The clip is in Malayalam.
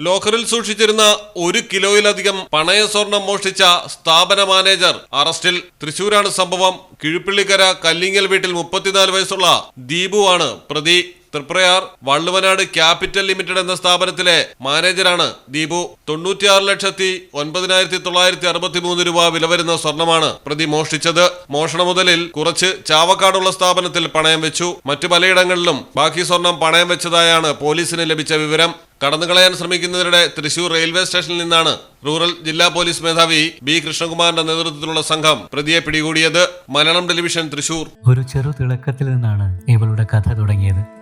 ലോക്കറിൽ സൂക്ഷിച്ചിരുന്ന ഒരു കിലോയിലധികം പണയ സ്വർണം മോഷ്ടിച്ച സ്ഥാപന മാനേജർ. അറസ്റ്റിൽ തൃശൂരാണ് സംഭവം. കിഴുപ്പിള്ളിക്കര കല്ലിങ്ങൽ വീട്ടിൽ മുപ്പത്തിനാല് വയസ്സുള്ള ദീപുവാണ് പ്രതി. തൃപ്രയാർ വള്ളുവനാട് ക്യാപിറ്റൽ ലിമിറ്റഡ് എന്ന സ്ഥാപനത്തിലെ മാനേജരാണ്. ദീപു തൊണ്ണൂറ്റിയാറ് ലക്ഷത്തി ഒൻപതിനായിരത്തി തൊള്ളായിരത്തി അറുപത്തി മൂന്ന് രൂപ വില വരുന്ന സ്വർണമാണ് പ്രതി മോഷ്ടിച്ചത്. മോഷണ മുതലിൽ കുറച്ച് ചാവക്കാടുള്ള സ്ഥാപനത്തിൽ പണയം വെച്ചു. മറ്റു പലയിടങ്ങളിലും ബാക്കി സ്വർണം പണയം വെച്ചതായാണ് പോലീസിന് ലഭിച്ച വിവരം. കടന്നുകളയാൻ ശ്രമിക്കുന്നവരുടെ തൃശൂർ റെയിൽവേ സ്റ്റേഷനിൽ നിന്നാണ് റൂറൽ ജില്ലാ പോലീസ് മേധാവി ബി. കൃഷ്ണകുമാറിന്റെ നേതൃത്വത്തിലുള്ള സംഘം പ്രതിയെ പിടികൂടിയത്. മലയാളം ടെലിവിഷൻ തൃശൂർ. ഒരു ചെറു തിളക്കത്തിൽ നിന്നാണ് ഇവളുടെ കഥ തുടങ്ങിയത്.